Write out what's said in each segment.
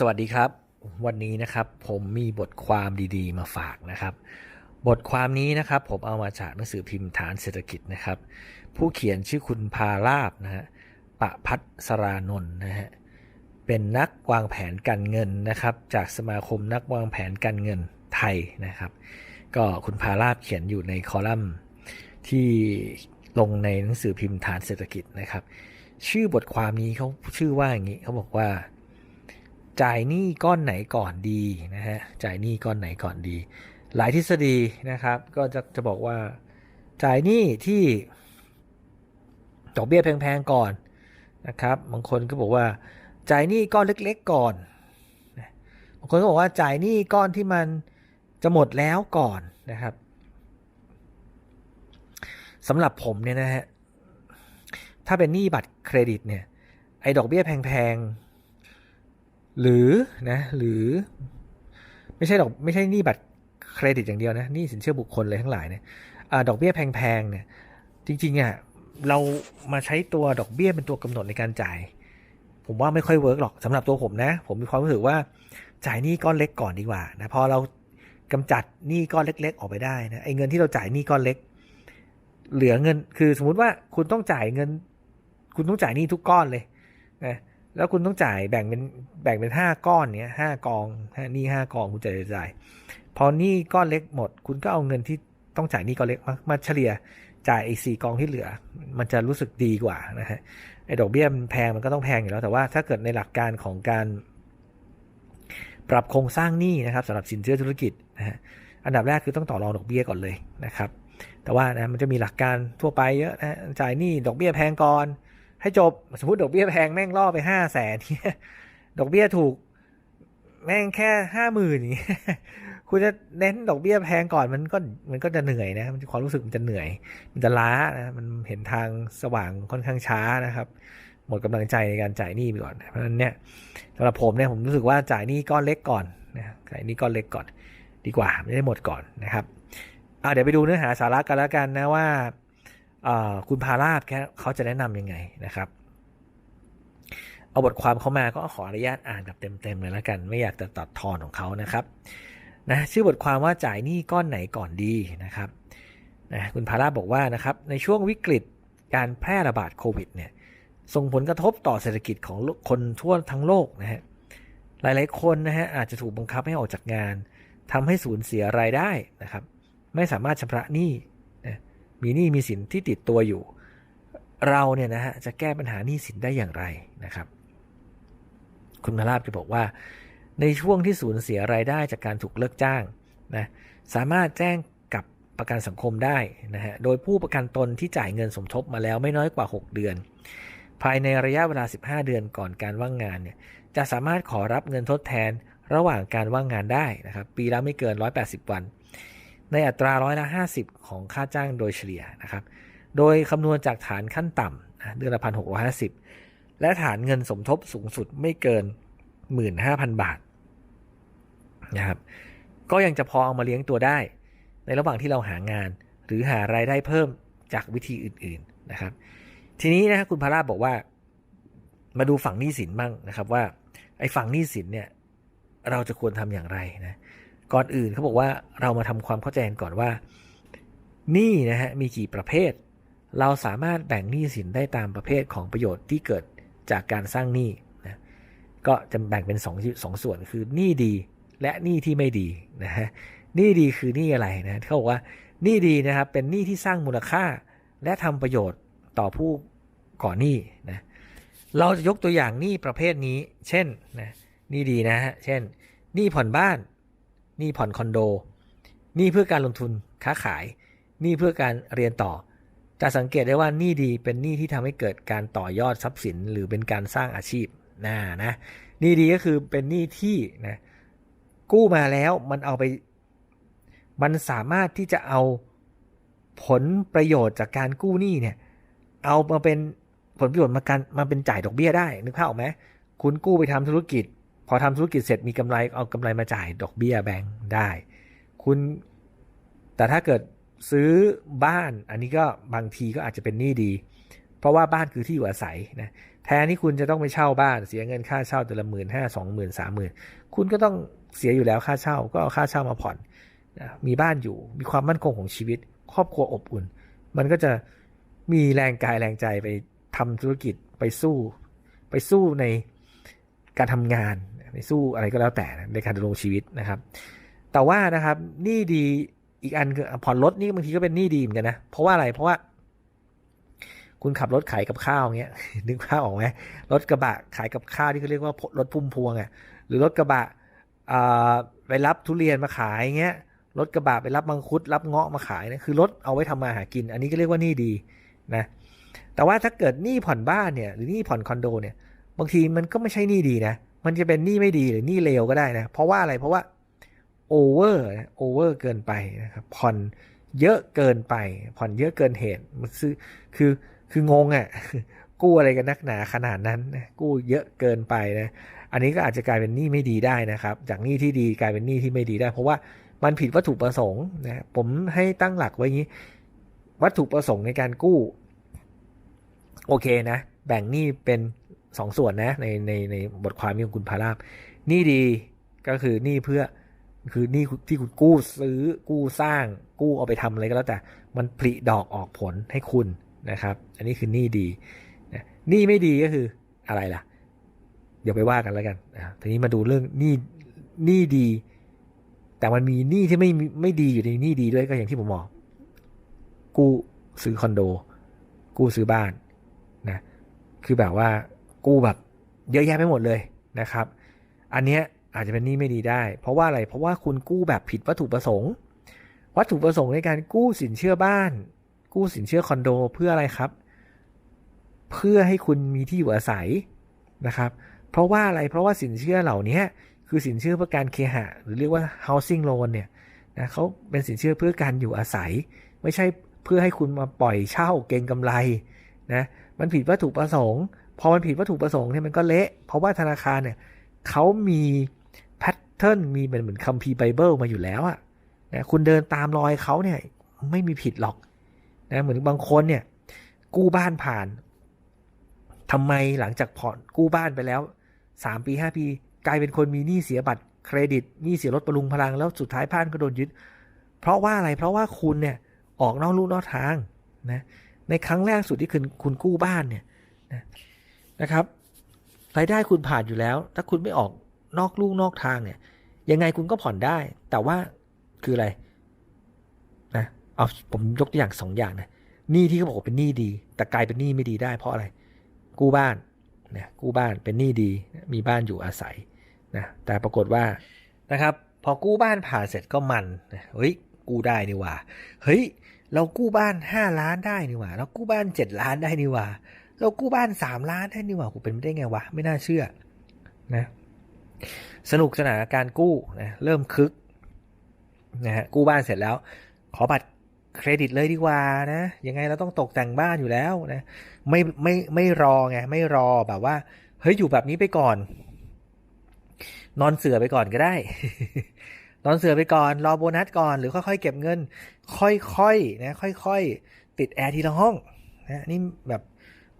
สวัสดีครับ วันนี้นะครับผมมีบทความดีๆ มาฝากนะครับ บทความนี้นะครับผมเอามาจากหนังสือพิมพ์ฐานเศรษฐกิจนะครับ ผู้เขียนชื่อคุณพาลาบนะฮะปะพัฒสรานนท์นะฮะเป็นนักวางแผนการเงินนะครับ จากสมาคมนักวางแผนการเงินไทยนะครับ ก็คุณพาลาบเขียนอยู่ในคอลัมน์ที่ลงในหนังสือพิมพ์ฐานเศรษฐกิจนะครับ ชื่อบทความนี้เขาชื่อว่าอย่างนี้เขาบอกว่า จ่ายหนี้ก้อนไหนก่อนดีนะฮะจ่ายหนี้ก้อนไหนก่อนดี หลายทฤษฎีนะครับ ก็จะจะบอกว่าจ่ายหนี้ที่ดอกเบี้ยแพงๆก่อนนะครับบางคนก็บอกว่าจ่ายหนี้ก้อนเล็กๆก่อนบางคนก็บอกว่าจ่ายหนี้ก้อนที่มันจะหมดแล้วก่อนนะครับสำหรับผมเนี่ยนะฮะถ้าเป็นหนี้บัตรเครดิตเนี่ยไอ้ดอกเบี้ยแพงๆ หรือนะหรือ ไม่ใช่ดอกไม่ใช่หนี้บัตรเครดิตอย่างเดียวนะหนี้สินเชื่อบุคคลเลยทั้งหลายเนี่ยอดอกเบี้ยแพงๆเนี่ยจริงๆอะเรามาใช้ตัวดอกเบี้ยเป็นตัวกำหนดในการจ่าย ผมว่าไม่ค่อยเวิร์กหรอกสำหรับตัวผมนะ ผมมีความรู้สึกว่าจ่ายหนี้ก้อนเล็กก่อนดีกว่านะพอเรากำจัดหนี้ก้อนเล็ก ๆ ออกไปได้นะไอ้เงินที่เราจ่ายหนี้ก้อนเล็ก เหลือเงินคือสมมุติว่าคุณต้องจ่ายเงิน คุณต้องจ่ายหนี้ทุกก้อนเลยนะ แล้วคุณต้องจ่ายแบ่งเป็นแบ่งเป็นห้าก้อนเนี้ยห้ากองนี้ห้ากองคุณจะจ่าย พอหนี้ก้อนเล็กหมด คุณก็เอาเงินที่ต้องจ่ายหนี้ก้อนเล็กมามาเฉลี่ยจ่ายไอีกสี่กองที่เหลือ มันจะรู้สึกดีกว่านะฮะไอ้ดอกเบี้ยมันแพงมันก็ต้องแพงอยู่แล้วแต่ว่าถ้าเกิดในหลักการของการ ปรับโครงสร้างหนี้นะครับสำหรับสินเชื่อธุรกิจนะฮะอันดับแรกคือต้องต่อรองดอกเบี้ยก่อนเลยนะครับ แต่ว่านะมันจะมีหลักการทั่วไปเยอะนะจ่ายหนี้ดอกเบี้ยแพงก่อน ให้จบสมมติดอกเบี้ยแพงแม่งล่อไปห้าแสนเนี่ยดอกเบี้ยถูก แม่งแค่ห้าหมื่นอย่างเงี้ยคุณจะเน้นดอกเบี้ยแพงก่อนมันก็มันก็จะเหนื่อยนะมันความรู้สึกมันจะเหนื่อย มันจะล้านะมันเห็นทางสว่างค่อนข้างช้านะครับ หมดกำลังใจในการจ่ายหนี้ไปก่อน เพราะฉะนั้นเนี่ยสำหรับผมเนี่ยผมรู้สึกว่าจ่ายหนี้ก้อนเล็กก่อนนะจ่ายหนี้ก้อนเล็กก่อน ดีกว่าไม่ได้หมดก่อนนะครับอ่าเดี๋ยวไปดูเนื้อหาสาระกันแล้วกันนะว่า คุณพาราบเขาจะแนะนํำยังไงนะครับ เอาบทความเขามาก็ขออนุญาตอ่านแบบเต็มๆเลยแล้วกัน ไม่อยากจะตัดทอนของเขานะครับนะชื่อบทความว่าจ่ายหนี้ก้อนไหนก่อนดีนะครับนะคุณพาราบบอกว่านะครับในช่วงวิกฤตการแพร่ระบาดโควิดเนี่ยส่งผลกระทบต่อเศรษฐกิจของคนทั่วทั้งโลกนะฮะหลายๆคนนะฮะอาจจะถูกบังคับให้ออกจากงานทำให้สูญเสียรายได้นะครับ ไม่สามารถชำระหนี้ มีหนี้มีสินที่ติดตัวอยู่ เราเนี่ยนะฮะจะแก้ปัญหาหนี้สินได้อย่างไรนะครับ คุณมาลาบจะบอกว่า ในช่วงที่สูญเสียรายได้จากการถูกเลิกจ้างนะสามารถแจ้งกับประกันสังคมได้นะฮะโดยผู้ประกันตนที่จ่ายเงินสมทบมาแล้วไม่น้อยกว่า 6 เดือน ภายในระยะเวลา 15 เดือนก่อนการว่างงานเนี่ยจะสามารถขอรับเงินทดแทนระหว่างการว่างงานได้นะครับ ปีละไม่เกิน 180 วัน ในอัตราร้อยละ 50 ของค่าจ้างโดยเฉลี่ยนะครับ โดยคำนวณจากฐานขั้นต่ำเดือนละพันหกห้าสิบและฐานเงินสมทบสูงสุดไม่เกิน 15,000 บาทนะครับก็ยังจะพอเอามาเลี้ยงตัวได้ ในระหว่างที่เราหางาน หรือหารายได้เพิ่มจากวิธีอื่นๆนะครับ ทีนี้นะครับคุณพาราบอกว่า มาดูฝั่งหนี้สินบ้างนะครับว่าไอ้ฝั่งหนี้สินเนี่ยเราจะควรทำอย่างไรนะ ก่อนอื่นเขาบอกว่าเรามาทำความเข้าใจก่อนว่าหนี้นะฮะมีกี่ประเภท เราสามารถแบ่งหนี้สินได้ตามประเภทของประโยชน์ที่เกิดจากการสร้างหนี้นะก็จะแบ่งเป็น2องสองส่วนคือหนี้ดีและหนี้ที่ไม่ดีนะฮะหนี้ดีคือหนี้อะไรนะเขาบอกว่าหนี้ดีนะครับเป็นหนี้ที่สร้างมูลค่า และทำประโยชน์ต่อผู้ก่อหนี้นะเราจะยกตัวอย่างหนี้ประเภทนี้ เช่นนะหนี้ดีนะฮะเช่นหนี้ผ่อนบ้าน หนี้ผ่อนคอนโดหนี้เพื่อการลงทุนค้าขายหนี้เพื่อการเรียนต่อ จะสังเกตได้ว่าหนี้ดีเป็นหนี้ที่ทำให้เกิดการต่อยอดทรัพย์สิน หรือเป็นการสร้างอาชีพนะนะหนี้ดีก็คือเป็นหนี้ที่นะกู้มาแล้วมันเอาไป มันสามารถที่จะเอาผลประโยชน์จากการกู้หนี้เนี่ย เอามาเป็นผลประโยชน์มาการมาเป็นจ่ายดอกเบี้ยได้นึกภาพออกไหมคุณกู้ไปทำธุรกิจ พอทำธุรกิจเสร็จมีกำไรเอากำไรมาจ่ายดอกเบี้ยแบงค์ได้ คุณ แต่ถ้าเกิดซื้อบ้านอันนี้ก็บางทีก็อาจจะเป็นหนี้ดี เพราะว่าบ้านคือที่อยู่อาศัยนะแทนที่คุณจะต้องไปเช่าบ้านเสียเงินค่าเช่าแต่ละหมื่นห้าสองหมื่นสามหมื่นคุณก็ต้องเสียอยู่แล้วค่าเช่า ก็เอาค่าเช่ามาผ่อนนะมีบ้านอยู่มีความมั่นคงของชีวิต ครอบครัวอบอุ่น มันก็จะมีแรงกายแรงใจไปทำธุรกิจไปสู้ ไปสู้ในการทำงาน ไปสู้อะไรก็แล้วแต่ในการดำรงชีวิตนะครับ แต่ว่านะครับหนี่ดีอีกอันคือผ่อนรถนี่บางทีก็เป็นหนี้ดีเหมือนกันนะเพราะว่าอะไรเพราะว่า คุณขับรถขายกับข้าวเงี้ยนึกภาพออกไหมรถกระบะขายกับข้าวที่เขาเรียกว่ารถพุ่มพวงอะหรือรถกระบะไปรับทุเรียนมาขายเงี้ยรถกระบะไปรับมังคุด รับเงาะมาขายนะคือรถเอาไว้ทำมาหากิน อันนี้ก็เรียกว่าหนี้ดีนะแต่ว่าถ้าเกิดหนี้ผ่อนบ้านเนี่ยหรือหนี้ผ่อนคอนโดเนี่ยบางทีมันก็ไม่ใช่หนี้ดีนะ มันจะเป็นหนี้ไม่ดีหรือหนี้เลวก็ได้นะ เพราะว่าอะไรเพราะว่าโอเวอร์โอเวอร์เกินไปนะครับผ่อนเยอะเกินไป ผ่อนเยอะเกินเหตุมันซื้อคือคืองงอะ่ะกู้อะไรกันนักหนาขนาดนั้นกู้เยอะเกินไปนะอันนี้ก็อาจจะกลายเป็นหนี้ไม่ดีได้นะครับ จากหนี้ที่ดีกลายเป็นหนี้ที่ไม่ดีได้ เพราะว่ามันผิดวัตถุประสงค์นะผมให้ตั้งหลักไว้อย่างนี้ วัตถุประสงค์ในการกู้ โอเคนะ แบ่งหนี้เป็น สองส่วนนะในในในบทความของคุณพาราบหนี้ดีก็คือหนี้เพื่อคือหนี้ที่คุณกู้ซื้อกู้สร้างกู้เอาไปทำอะไรก็แล้วแต่ มันผลิดอกออกผลให้คุณนะครับ อันนี้คือหนี้ดีนะหนี้ไม่ดีก็คืออะไรล่ะ เดี๋ยวไปว่ากันแล้วกันทีนี้มาดูเรื่องหนี้หนี้ดี แต่มันมีหนี้ที่ไม่ไม่ดีอยู่ในหนี้ดีด้วยก็อย่างที่ผมบอกกู้ซื้อคอนโด กู้ซื้อบ้านนะคือแบบว่า กู้แบบเยอะแยะไปหมดเลยนะครับ อันเนี้ยอาจจะเป็นหนี้ไม่ดีได้ เพราะว่าอะไร เพราะว่าคุณกู้แบบผิดวัตถุประสงค์ วัตถุประสงค์ในการกู้สินเชื่อบ้าน กู้สินเชื่อคอนโดเพื่ออะไรครับ เพื่อให้คุณมีที่อยู่อาศัยนะครับ เพราะว่าอะไร เพราะว่าสินเชื่อเหล่านี้คือสินเชื่อเพื่อการเคหะ หรือเรียกว่า housing loan เนี่ยนะเขาเป็นสินเชื่อเพื่อการอยู่อาศัย ไม่ใช่เพื่อให้คุณมาปล่อยเช่าเก็งกำไรนะ มันผิดวัตถุประสงค์ พอมันผิดวัตถุประสงค์เนี่ยมันก็เละ เพราะว่าธนาคารเนี่ยเขามีแพทเทิร์นมีเหมือนเหมือนคัมภีร์ไบเบิลมาอยู่แล้วอะนะคุณเดินตามรอยเขาเนี่ยไม่มีผิดหรอกนะเหมือนบางคนเนี่ย กู้บ้านผ่านทำไมหลังจากผ่อนกู้บ้านไปแล้วสามปีห้าปี กลายเป็นคนมีหนี้เสียบัตรเครดิตหนี้เสียรถประลุงพลังแล้วสุดท้ายบ้านก็โดนยึด เพราะว่าอะไรเพราะว่าคุณเนี่ยออกนอกลู่นอกทางนะในครั้งแรกสุดที่คุณคุณกู้บ้านเนี่ยนะ นะครับรายได้คุณผ่านอยู่แล้ว ถ้าคุณไม่ออกนอกลู่นอกทางเนี่ย ยังไงคุณก็ผ่อนได้ แต่ว่าคืออะไรนะเอาผมยกตัวอย่างสองอย่างนะหนี้ที่เขาบอกเป็นหนี้ดี แต่กลายเป็นหนี้ไม่ดีได้เพราะอะไร กู้บ้านนะกู้บ้านเป็นหนี้ดี มีบ้านอยู่อาศัยนะแต่ปรากฏว่านะครับ พอกู้บ้านผ่านเสร็จก็มันนะเฮ้ยกู้ได้นี่ว่าเฮ้ยเรากู้บ้านห้าล้านได้นี่ว่าเรากู้บ้านเจ็ดล้านได้นี่ว่า เรากู้บ้านสามล้านได้นี่หว่ากูเป็นไม่ได้ไงวะ ไม่น่าเชื่อนะสนุกสนานการกู้นะเริ่มคึกนะฮะกู้บ้านเสร็จแล้ว ขอบัตรเครดิตเลยดีกว่านะยังไงเราต้องตกแต่งบ้านอยู่แล้วนะไม่ไม่ไม่รอไงไม่รอแบบว่าเฮ้ยอยู่แบบนี้ไปก่อน นอนเสือไปก่อนก็ได้ นอนเสือไปก่อนรอโบนัสก่อนหรือค่อยๆเก็บเงิน ค่อยๆนะค่อยๆติดแอร์ทีละห้องนะนี่แบบ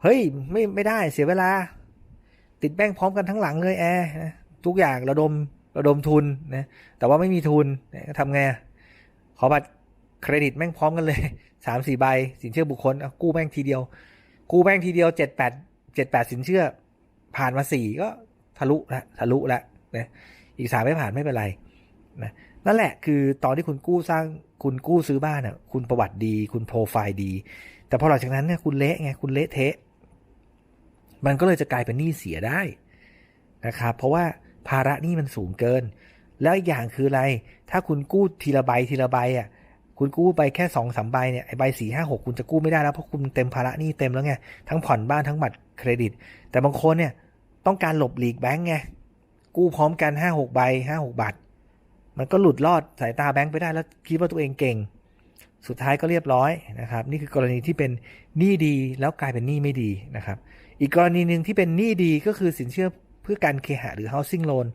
เฮ้ยไม่ไม่ได้เสียเวลา ติดแบงพร้อมกันทั้งหลังเลยแอร์ทุกอย่างระดมระดมทุนนะแต่ว่าไม่มีทุนนะทำไงขอบัตรเครดิตแม่งพร้อมกันเลยสามสี่ใบสินเชื่อบุคคลกู้แม่งทีเดียว กู้แม่งทีเดียวเจ็ดแปดเจ็ดแปดสินเชื่อ ผ่านมาสี่ก็ทะลุละทะลุละนะอีกสามไม่ผ่านไม่เป็นไรนะนั่นแหละคือตอนที่คุณกู้สร้างคุณกู้ซื้อบ้านอะคุณประวัติดี คุณโปรไฟล์ดี แต่พอหลังจากนั้นเนี่ยคุณเละไงคุณเละเทะ มันก็เลยจะกลายเป็นหนี้เสียได้นะครับ เพราะว่าภาระหนี้มันสูงเกิน แล้วอีกอย่างคืออะไร ถ้าคุณกู้ทีละใบทีละใบอะ คุณกู้ไปแค่สองสามใบเนี่ยไอใบสี่ห้าหกคุณจะกู้ไม่ได้แล้วเพราะคุณเต็มภาระหนี้เต็มแล้วไงทั้งผ่อนบ้านทั้งบัตรเครดิต แต่บางคนเนี่ยต้องการหลบหลีกแบงก์ไงกู้พร้อมกันห้าหกใบห้าหกบาทมันก็หลุดรอดสายตาแบงก์ไปได้แล้วคิดว่าตัวเองเก่ง สุดท้ายก็เรียบร้อยนะครับ นี่คือกรณีที่เป็นหนี้ดีแล้วกลายเป็นหนี้ไม่ดีนะครับ อีกกรณีหนึ่งที่เป็นหนี้ดีก็คือสินเชื่อเพื่อการเคหะหรือ housing loan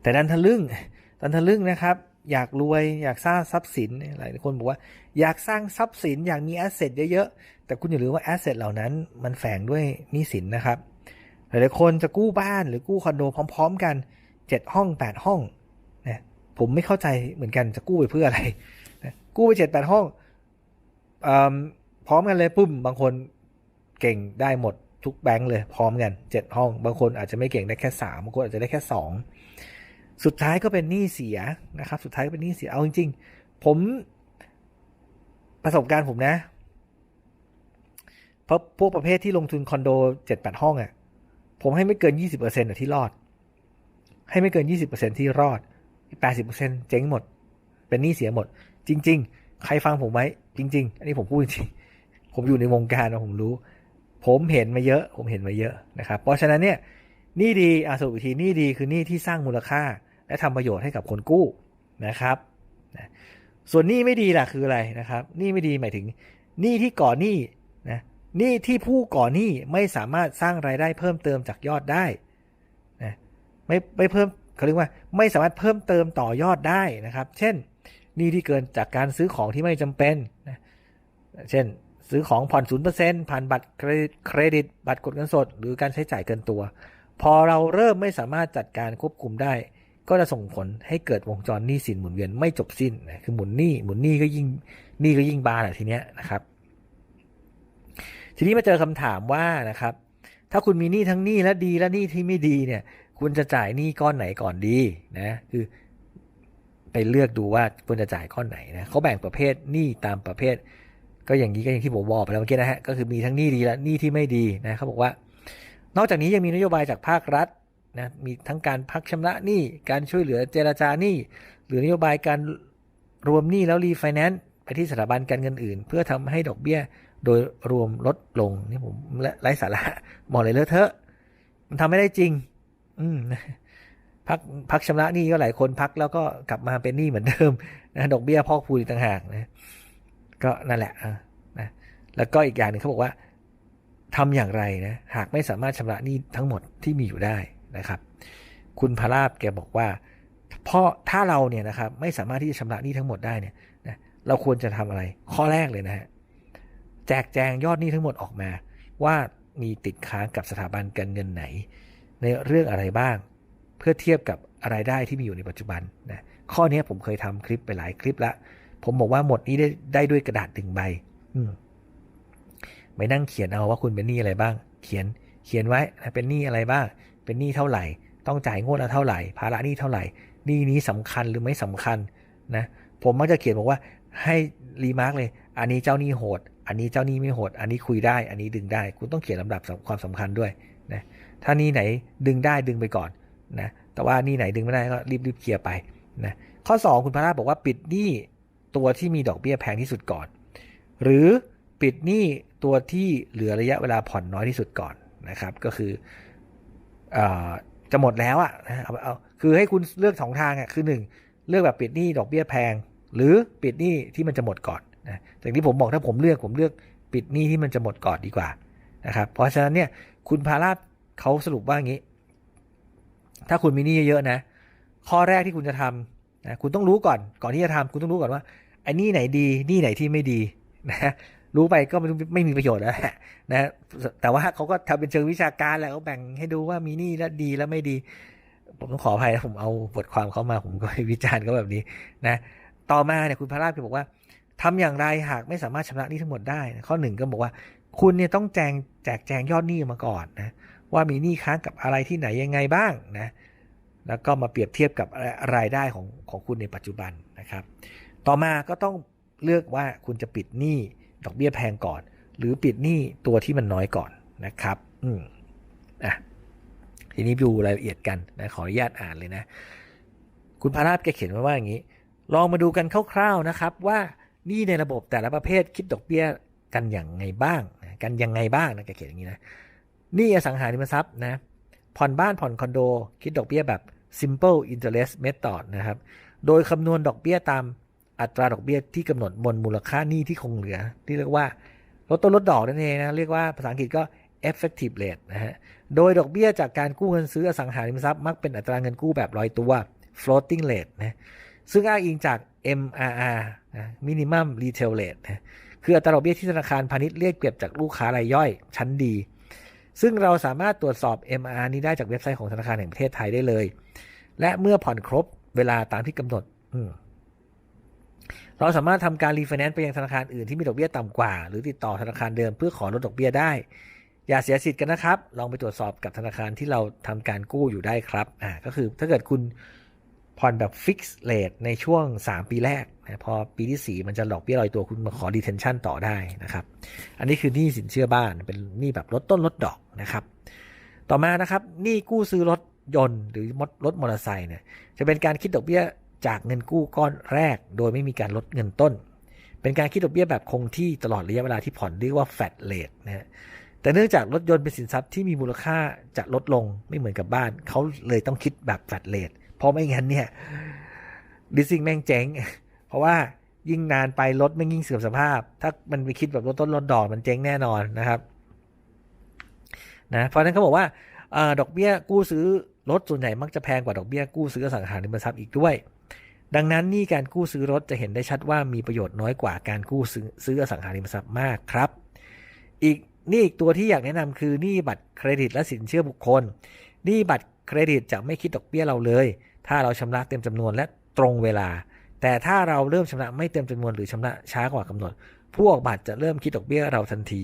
แต่ดันทะลึ่งดันทะลึ่งนะครับ อยากรวยอยากสร้างทรัพย์สินหลายคนบอกว่าอยากสร้างทรัพย์สินอยากมีแอสเซทเยอะๆ แต่คุณอย่าลืมว่าแอสเซทเหล่านั้นมันแฝงด้วยหนี้สินนะครับ หลายๆคนจะกู้บ้านหรือกู้คอนโดพร้อม ๆ กัน 7 ห้อง 8 ห้องนะผมไม่เข้าใจเหมือนกันจะกู้ไปเพื่ออะไร นะกู้ไปเจ็ดแปดห้องอพร้อมกันเลยปุ้มบางคนเก่งได้หมดทุกแบงค์เลยพร้อมกันเจ็ดห้อง บางคนอาจจะไม่เก่งได้แค่สามบางคนอาจจะได้แค่สองสุดท้ายก็เป็นหนี้เสียนะครับ สุดท้ายก็เป็นหนี้เสียเอาจริง ๆ ผมประสบการณ์ผมนะเพราะพวกประเภทที่ลงทุนคอนโดเจ็ดแปดห้องอะ่ะผมให้ไม่เกินยี่สิบเปอร์เซ็นต์ที่รอด ให้ไม่เกินยี่สิบเปอร์เซ็นที่รอดแปดสิบเปอร์เซ็นเจ๊งหมด เป็นหนี้เสียหมด จริง ๆ ใครฟังผมไว้จริง ๆ อันนี้ผมพูดจริงๆผมอยู่ในวงการนะผมรู้ ผมเห็นมาเยอะ ผมเห็นมาเยอะนะครับ เพราะฉะนั้นเนี่ยนี้ดีอาสรุปอีกทีนี้ดีคือนี้ที่สร้างมูลค่า และทำประโยชน์ให้กับคนกู้นะครับส่วนนี้ไม่ดีล่ะคืออะไรนะครับนี้ไม่ดีหมายถึงนี้ที่ก่อหนี้นะนี้ที่ผู้ก่อหนี้ไม่สามารถสร้างรายได้เพิ่มเติมจากยอดได้นะไม่ไม่เพิ่มเขาเรียกว่าไม่สามารถเพิ่มเติมต่อยอดได้นะครับ เช่น หนี้ที่เกินจากการซื้อของที่ไม่จำเป็นนะเช่น ซื้อของผ่อนศูนย์เปอร์เซ็นต์ผ่านบัตรเครดิต บัตรกดเงินสด หรือการใช้จ่ายเกินตัว พอเราเริ่มไม่สามารถจัดการควบคุมได้ ก็จะส่งผลให้เกิดวงจรหนี้สินหมุนเวียนไม่จบสิ้นนะคือหมุนหนี้หมุนหนี้ก็ยิ่งหนี้ก็ยิ่งบานอะทีเนี้ยนะครับทีนี้มาเจอคำถามว่านะครับ ถ้าคุณมีหนี้ทั้งหนี้และดีและหนี้ที่ไม่ดีเนี่ย คุณจะจ่ายหนี้ก้อนไหนก่อนดีนะ คือ ไปเลือกดูว่าคุณจะจ่ายก้อนไหนนะเขาแบ่งประเภทหนี้ตามประเภท ก็อย่างนี้ก็อย่างที่ผมบอกไปแล้วเมื่อกี้นะฮะก็คือมีทั้งหนี้ดีและหนี้ที่ไม่ดีนะเขาบอกว่า นอกจากนี้ยังมีนโยบายจากภาครัฐนะมีทั้งการพักชำระหนี้การช่วยเหลือเจรจาหนี้หรือนโยบายการรวมหนี้แล้วรีไฟแนนซ์ไปที่สถาบันการเงินอื่น เพื่อทำให้ดอกเบี้ยโดยรวมลดลงนี่ผมไร้สาระบอกเลยเลอะเทอะ มันทำไม่ได้จริง อืม พักพักชำระหนี้ก็หลายคนพักแล้วก็กลับมาเป็นหนี้เหมือนเดิมนะดอกเบี้ยพอกพูนต่างหากนะก็นั่นแหละนะแล้วก็อีกอย่างหนึ่งเขาบอกว่าทำอย่างไรนะหากไม่สามารถชำระหนี้ทั้งหมดที่มีอยู่ได้นะครับ คุณพราบแกบอกว่าเพราะถ้าเราเนี่ยนะครับไม่สามารถที่จะชำระหนี้ทั้งหมดได้เนี่ยนะเราควรจะทำอะไร ข้อแรกเลยนะฮะแจกแจงยอดหนี้ทั้งหมดออกมา ว่ามีติดค้างกับสถาบันการเงินไหน ในเรื่องอะไรบ้าง เพื่อเทียบกับรายได้ที่มีอยู่ในปัจจุบันนะข้อนี้ผมเคยทำคลิปไปหลายคลิปแล้วผมบอกว่าหมดนี้ได้ได้ด้วยกระดาษหนึ่งใบอืมไม่นั่งเขียนเอาว่าคุณเป็นหนี้อะไรบ้าง เขียนเขียนไว้นะเป็นหนี้อะไรบ้าง เป็นหนี้เท่าไหร่ ต้องจ่ายงวดละเท่าไหร่ ภาระหนี้เท่าไหร่หนี้นี้สำคัญหรือไม่สำคัญนะผมมักจะเขียนบอกว่าให้รีมาร์กเลย อันนี้เจ้าหนี้โหด อันนี้เจ้าหนี้ไม่โหด อันนี้คุยได้ อันนี้ดึงได้ คุณต้องเขียนลำดับความสำคัญด้วยนะถ้านี้ไหนดึงได้ดึงไปก่อน นะแต่ว่านี่ไหนดึงไม่ได้ก็รีบรีบเคลียร์ไปนะข้อ 2 คุณพระราบอกว่าปิดหนี้ตัวที่มีดอกเบี้ยแพงที่สุดก่อน หรือปิดหนี้ตัวที่เหลือระยะเวลาผ่อนน้อยที่สุดก่อนนะครับก็คืออจะหมดแล้วอะเอาเอาคือให้คุณเลือกสองทางอะคือหนึ่งเลือกแบบปิดหนี้ดอกเบี้ยแพง หรือปิดหนี้ที่มันจะหมดก่อนนะอย่างที่ผมบอกถ้าผมเลือกผมเลือกปิดหนี้ที่มันจะหมดก่อนดีกว่านะครับเพราะฉะนั้นเนี่ยคุณพาราเขาสรุปว่าอย่างนี้ ถ้าคุณมีหนี้เยอะๆนะ ข้อแรกที่คุณจะทำนะคุณต้องรู้ก่อน ก่อนที่จะทำคุณต้องรู้ก่อนว่าไอ้นี้ไหนดีนี้ไหนที่ไม่ดีนะรู้ไปก็ไม่มีประโยชน์แล้วนะแต่ว่าเขาก็ทำเป็นเชิงวิชาการแหละเขาแบ่งให้ดูว่ามีหนี้แล้วดีแล้วไม่ดี ผมต้องขออภัยนะผมเอาบทความเขามาผมก็วิจารณ์เขาแบบนี้นะต่อมาเนี่ยคุณพระราชก็บอกว่าทำอย่างไรหากไม่สามารถชำระหนี้ทั้งหมดได้ ข้อหนึ่งก็บอกว่า คุณเนี่ยต้องแจงแจกแจงยอดหนี้มาก่อนนะ ว่ามีหนี้ค้างกับอะไรที่ไหนยังไงบ้างนะแล้วก็มาเปรียบเทียบกับรายได้ของของคุณในปัจจุบันนะครับ ต่อมาก็ต้องเลือกว่าคุณจะปิดหนี้ดอกเบี้ยแพงก่อน หรือปิดหนี้ตัวที่มันน้อยก่อนนะครับ อืมอะทีนี้ดูรายละเอียดกันนะขออนุญาตอ่านเลยนะ คุณพาราบแกเขียนไว้ว่าอย่างนี้ ลองมาดูกันคร่าวๆนะครับ ว่านี่ในระบบแต่ละประเภทคิดดอกเบี้ยกันอย่างไงบ้าง กันยังไงบ้างนะแกเขียนอย่างนี้นะ นี่อสังหาริมทรัพย์นะผ่อนบ้านผ่อนคอนโด คิดดอกเบี้ยแบบ simple interest method นะครับ โดยคำนวณดอกเบี้ยตามอัตราดอกเบี้ยที่กำหนดบนมูลค่าหนี้ที่คงเหลือ ที่เรียกว่าลดต้นลดดอกนั่นเองนะ เรียกว่าภาษาอังกฤษก็ effective rate นะฮะ โดยดอกเบี้ยจากการกู้เงินซื้ออสังหาริมทรัพย์มักเป็นอัตราเงินกู้แบบลอยตัว floating rate นะ ซึ่งอ้างอิงจาก MRR นะ Minimum Retail Rate นะ คืออัตราดอกเบี้ยที่ธนาคารพาณิชย์เรียกเก็บจากลูกค้ารายย่อย ชั้นดี ซึ่งเราสามารถตรวจสอบ MR นี้ได้จากเว็บไซต์ของธนาคารแห่งประเทศไทยได้เลย และเมื่อผ่อนครบเวลาตามที่กำหนดอืเราสามารถทำการรีไฟแนนซ์ไปยังธนาคารอื่นที่มีดอกเบี้ยต่ำกว่า หรือติดต่อธนาคารเดิมเพื่อขอลดดอกเบี้ยได้ อย่าเสียสิทธิ์กันนะครับ ลองไปตรวจสอบกับธนาคารที่เราทำการกู้อยู่ได้ครับอ่าก็คือถ้าเกิดคุณ ผ่อนแบบฟิกซ์เลทในช่วง 3 ปีแรกนะพอปีที่ 4 มันจะดอกเบี้ยลอยตัวคุณมาขอ detention ต่อได้นะครับ อันนี้คือหนี้สินเชื่อบ้านเป็นหนี้แบบลดต้นลดดอกนะครับ ต่อมานะครับหนี้กู้ซื้อรถยนต์หรือรถมอเตอร์ไซค์เนี่ยจะเป็นการคิดดอกเบี้ยจากเงินกู้ก้อนแรก โดยไม่มีการลดเงินต้น เป็นการคิดดอกเบี้ยแบบคงที่ตลอดระยะเวลาที่ผ่อนเรียกว่า flat rate นะฮะแต่เนื่องจากรถยนต์เป็นสินทรัพย์ที่มีมูลค่าจะลดลงไม่เหมือนกับบ้าน เขาเลยต้องคิดแบบ flat rate เพราะไม่งั้นเนี่ยดิสซิ่งแม่งเจ๊ง เพราะว่ายิ่งนานไปรถไม่ยิ่งเสื่อมสภาพ ถ้ามันไปคิดแบบลดต้นลดดอกมันเจ๊งแน่นอนนะครับนะเพราะนั้นเขาบอกว่าอดอกเบี้ยกู้ซื้อรถส่วนใหญ่มักจะแพงกว่าดอกเบี้ยกู้ซื้อสังหาริมทรัพย์อีกด้วย ดังนั้นนี่การกู้ซื้อรถจะเห็นได้ชัดว่ามีประโยชน์น้อยกว่าการกู้ซื้อซื้อสังหาริมทรัพย์มากครับ อีกนี่อีกตัวที่อยากแนะนำคือหนี้บัตรเครดิตและสินเชื่อบุคคลหนี้บัตรเครดิตจะไม่คิดดอกเบี้ยเราเลย ถ้าเราชำระเต็มจำนวนและตรงเวลา แต่ถ้าเราเริ่มชำระไม่เต็มจำนวนหรือชำระช้ากว่ากำหนด ผู้ออกบัตรจะเริ่มคิดดอกเบี้ยเราทันที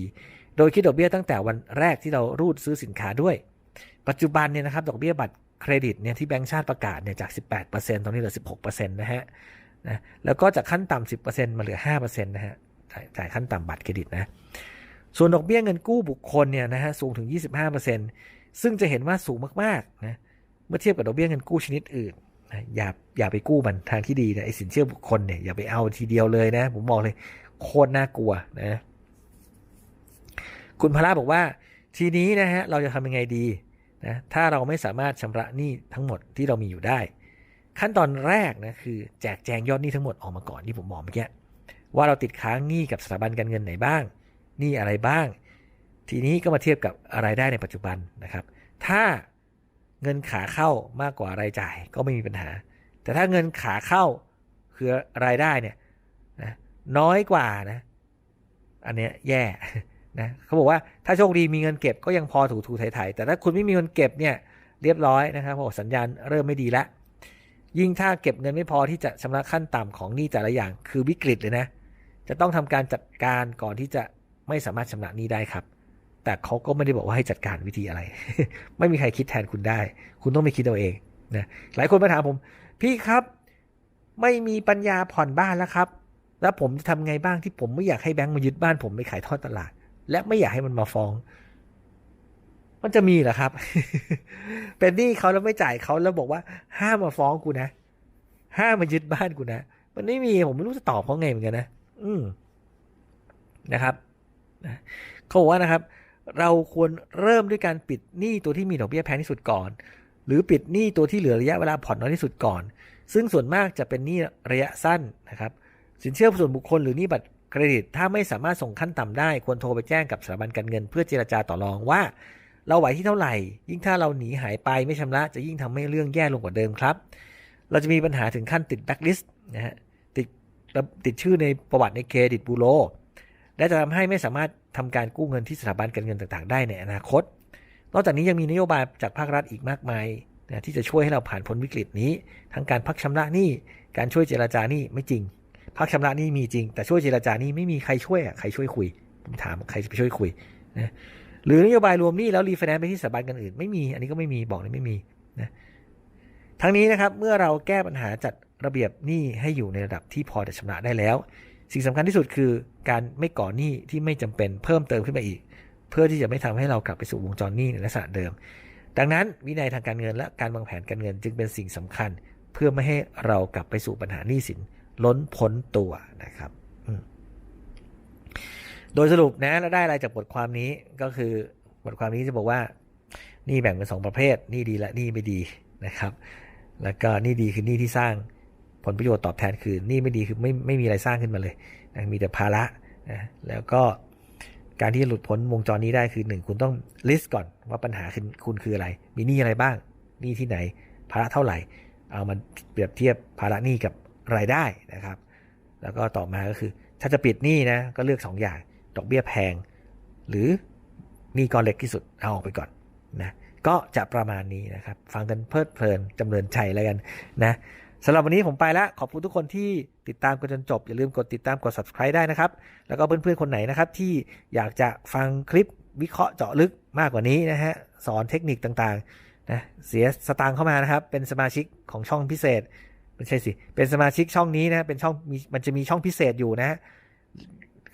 โดยคิดดอกเบี้ยตั้งแต่วันแรกที่เรารูดซื้อสินค้าด้วย ปัจจุบันเนี่ยนะครับดอกเบี้ยบัตรเครดิตเนี่ยที่แบงก์ชาติประกาศเนี่ยจาก 18%ตอนนี้เหลือ 16%นะฮะนะแล้วก็จากขั้นต่ำ10%มาเหลือ5%นะฮะจ่ายจ่ายขั้นต่ำบัตรเครดิตนะส่วนดอกเบี้ยเงินกู้บุคคลเนี่ยนะฮะสูงถึง 25%ซึ่งจะเห็นว่าสูงมากๆนะ เมื่อเทียบกับดอกเบี้ยเงินกู้ชนิดอื่นนะอย่าอย่าไปกู้มันทางที่ดีนะไอ้สินเชื่อบุคคลเนี่ยอย่าไปเอาทีเดียวเลยนะ ผมบอกเลยโคตรน่ากลัวนะ คุณพระบอกว่า ทีนี้นะฮะเราจะทำยังไงดีนะถ้าเราไม่สามารถชำระหนี้ทั้งหมดที่เรามีอยู่ได้ ขั้นตอนแรกนะคือแจกแจงยอดหนี้ทั้งหมดออกมาก่อนที่ผมบอกเมื่อกี้ว่าเราติดค้างหนี้กับสถาบันการเงินไหนบ้างหนี้อะไรบ้าง ทีนี้ก็มาเทียบกับรายได้ในปัจจุบันนะครับ ถ้า เงินขาเข้ามากกว่ารายจ่ายก็ไม่มีปัญหา แต่ถ้าเงินขาเข้าคือรายได้เนี่ยนะน้อยกว่านะอันเนี้ยแย่นะเขาบอกว่าถ้าโชคดีมีเงินเก็บก็ยังพอถูถูไถ่ๆแต่ถ้าคุณไม่มีเงินเก็บเนี่ยเรียบร้อยนะครับโอ้สัญญาณเริ่มไม่ดีละยิ่งถ้าเก็บเงินไม่พอที่จะชำระขั้นต่ำของหนี้แต่ละอย่างคือวิกฤตเลยนะ จะต้องทำการจัดการก่อนที่จะไม่สามารถชำระหนี้ได้ครับ แต่เขาก็ไม่ได้บอกว่าให้จัดการวิธีอะไร ไม่มีใครคิดแทนคุณได้ คุณต้องไปคิดเอาเองนะหลายคนมาถามผม พี่ครับ ไม่มีปัญญาผ่อนบ้านแล้วครับ แล้วผมจะทำไงบ้างที่ผมไม่อยากให้แบงก์มายึดบ้าน ผมไปขายทอดตลาด และไม่อยากให้มันมาฟ้อง มันจะมีเหรอครับ เป็นหนี้เขาแล้วไม่จ่ายเขาแล้วบอกว่า ห้ามมาฟ้องกูนะห้ามมายึดบ้านกูนะมันไม่มีผมไม่รู้จะตอบเขาไงเหมือนกันนะ อืมนะครับเขาบอกว่านะครับ เราควรเริ่มด้วยการปิดหนี้ตัวที่มีดอกเบี้ยแพงที่สุดก่อน หรือปิดหนี้ตัวที่เหลือระยะเวลาผ่อนน้อยที่สุดก่อน ซึ่งส่วนมากจะเป็นหนี้ระยะสั้นนะครับ สินเชื่อส่วนบุคคลหรือหนี้บัตรเครดิต ถ้าไม่สามารถส่งขั้นต่ำได้ ควรโทรไปแจ้งกับสถาบันการเงิน เพื่อเจรจาต่อรองว่า เราไหวที่เท่าไหร่ ยิ่งถ้าเราหนีหายไปไม่ชำระ จะยิ่งทำให้เรื่องแย่ลงกว่าเดิมครับ เราจะมีปัญหาถึงขั้นติดแบ็กลิสต์นะฮะติดติดชื่อในประวัติในเครดิตบูโรและจะทำให้ไม่สามารถ ทำการกู้เงินที่สถาบันการเงินต่างๆ ได้ในอนาคต นอกจากนี้ยังมีนโยบายจากภาครัฐอีกมากมายนะที่จะช่วยให้เราผ่านพ้นวิกฤตนี้ ทั้งการพักชำระหนี้การช่วยเจราจาหนี้ไม่จริง พักชำระหนี้มีจริง แต่ช่วยเจราจาหนี้ไม่มีใครช่วยอะใครช่วยคุย ผมถามใครจะไปช่วยคุยนะหรือนโยบายรวมหนี้แล้วรีไฟแนนซ์ไปที่สถาบันกันอื่นไม่มี อันนี้ก็ไม่มีบอกเลยไม่มีนะทั้งนี้นะครับเมื่อเราแก้ปัญหาจัดระเบียบหนี้ให้อยู่ในระดับที่พอจะชำระได้แล้ว สิ่งสำคัญที่สุดคือการไม่ก่อหนี้ที่ไม่จำเป็นเพิ่มเติมขึ้นมาอีก เพื่อที่จะไม่ทำให้เรากลับไปสู่วงจรหนี้ในลักษณะเดิม ดังนั้นวินัยทางการเงินและการวางแผนการเงินจึงเป็นสิ่งสำคัญ เพื่อไม่ให้เรากลับไปสู่ปัญหาหนี้สินล้นพ้นตัวนะครับโดยสรุปนะและได้อะไรจากบทความนี้ก็คือบทความนี้จะบอกว่านี่แบ่งเป็นสองประเภทนี่ดีและนี่ไม่ดีนะครับ แล้วก็นี่ดีคือนี่ที่สร้าง ผลประโยชน์ตอบแทนคือนี่ไม่ดีคือไม่ไม่มีอะไรสร้างขึ้นมาเลยนะมีแต่ภาระนะแล้วก็การที่จะหลุดพ้นวงจรนี้ได้คือหนึ่งคุณต้องลิสต์ก่อนว่าปัญหาคุณคุณคืออะไร มีหนี้อะไรบ้างหนี้ที่ไหนภาระเท่าไหร่ เอามาเปรียบเทียบภาระหนี้กับรายได้นะครับ แล้วก็ต่อมาก็คือ ถ้าจะปิดหนี้นะก็เลือก 2 อย่าง ดอกเบี้ยแพง หรือหนี้ก้อนเล็กที่สุดเอาออกไปก่อนนะก็จะประมาณนี้นะครับ ฟังกันเพลิดเพลินจำเริญใจแล้วกันนะ สำหรับวันนี้ผมไปแล้ว ขอบคุณทุกคนที่ติดตามกันจนจบ อย่าลืมกดติดตามกด subscribe ได้นะครับ แล้วก็เพื่อนๆ คนไหนนะครับที่อยากจะฟังคลิปวิเคราะห์เจาะลึกมากกว่านี้นะฮะ สอนเทคนิคต่างๆนะเสียสตางค์เข้ามานะครับ เป็นสมาชิกของช่องพิเศษไม่ใช่สิ เป็นสมาชิกช่องนี้นะเป็นช่องมีมันจะมีช่องพิเศษอยู่นะฮะ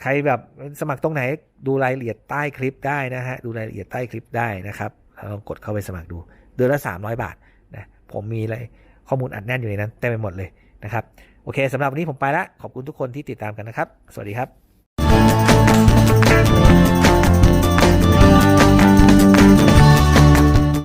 ใครแบบสมัครตรงไหนดูรายละเอียดใต้คลิปได้นะฮะดูรายละเอียดใต้คลิปได้นะครับลองกดเข้าไปสมัครดู เดือนละ300 บาทนะผมมีอะไร ข้อมูลอัดแน่นอยู่ในนั้นเต็มไปหมดเลยนะครับโอเคสำหรับวันนี้ผมไปละขอบคุณทุกคนที่ติดตามกันนะครับ สวัสดีครับ